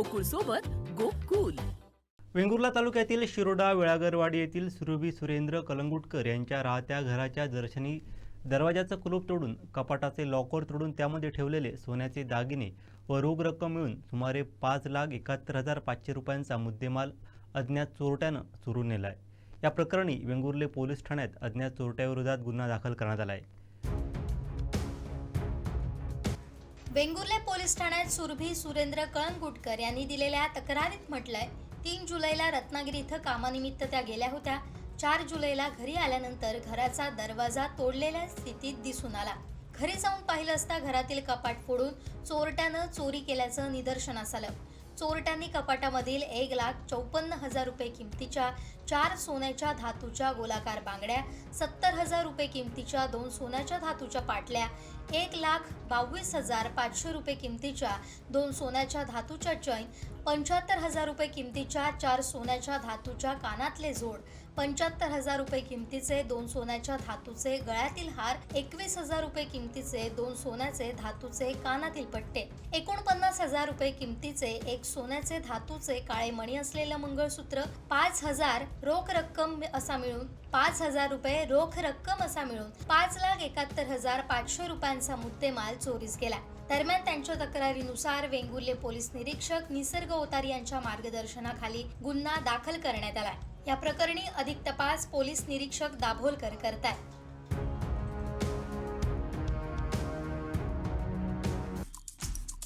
गोकुळ सोबत गोकुल. वेंगुर्ला तालुक्यातील शिरोडा वेळागरवाडी येथील सुरभी सुरेंद्र कलंगुटकर यांच्या राहत्या घराच्या दर्शनी दरवाजाचं कुलूप तोडून कपाटाचे लॉकर तोडून त्यामध्ये ठेवलेले सोन्याचे दागिने व रोख रक्कम मिळून सुमारे पाच लाख एकाहत्तर हजार पाचशे रुपयांचा मुद्देमाल अज्ञात चोरट्यानं चोरून नेला आहे या प्रकरणी वेंगुर्ले पोलीस ठाण्यात अज्ञात चोरट्याविरोधात गुन्हा दाखल करण्यात आला आहे वेंगुर्ले पोलीस ठाण्यात सुरभी सुरेंद्र कळंगुटकर यांनी दिलेल्या तक्रारीत म्हटलंय तीन जुलैला रत्नागिरी इथं कामानिमित्त त्या गेल्या होत्या. चार जुलैला घरी आल्यानंतर घराचा दरवाजा तोडलेल्या स्थितीत दिसून आला. घरी जाऊन पाहिलं असता घरातील कपाट फोडून चोरट्यानं चोरी केल्याचं निदर्शनास आलं. चोरट्यांनी कपाटामधील एक लाख चौपन्न हजार रुपये किमतीच्या चार सोन्याच्या धातूच्या गोलाकार बांगड्या सत्तर हजार रुपये किमतीच्या दोन सोन्याच्या धातूच्या पाटल्या एक लाख बावीस हजार पाचशे रुपये किमतीच्या दोन सोन्याच्या धातूच्या चैन पंच्याहत्तर हजार रुपये किमतीच्या चार सोन्याच्या धातूच्या कानातले जोड पंच्याहत्तर हजार रुपये किमतीचे दोन सोन्याच्या धातूचे गळ्यातील हार एकवीस हजार रुपये किमतीचे दोन सोन्याचे धातूचे कानातील पट्टे एकोणपन्नास हजार रुपये किमतीचे एक सोन्याचे धातूचे काळे मणी असलेलं मंगळसूत्र पाच हजार रोख रक्कम असा मिळून पाच हजार रुपये रोख रक्कम असा मिळून पाच लाख एकाहत्तर हजार पाचशे रुपयांचा मुद्देमाल चोरीस गेला. दरम्यान त्यांच्या तक्रारीनुसार वेंगुर्ले पोलीस निरीक्षक निसर्ग ओतार यांच्या मार्गदर्शनाखाली गुन्हा दाखल करण्यात आला. या प्रकरणी अधिक तपास पोलीस निरीक्षक दाभोलकर करतात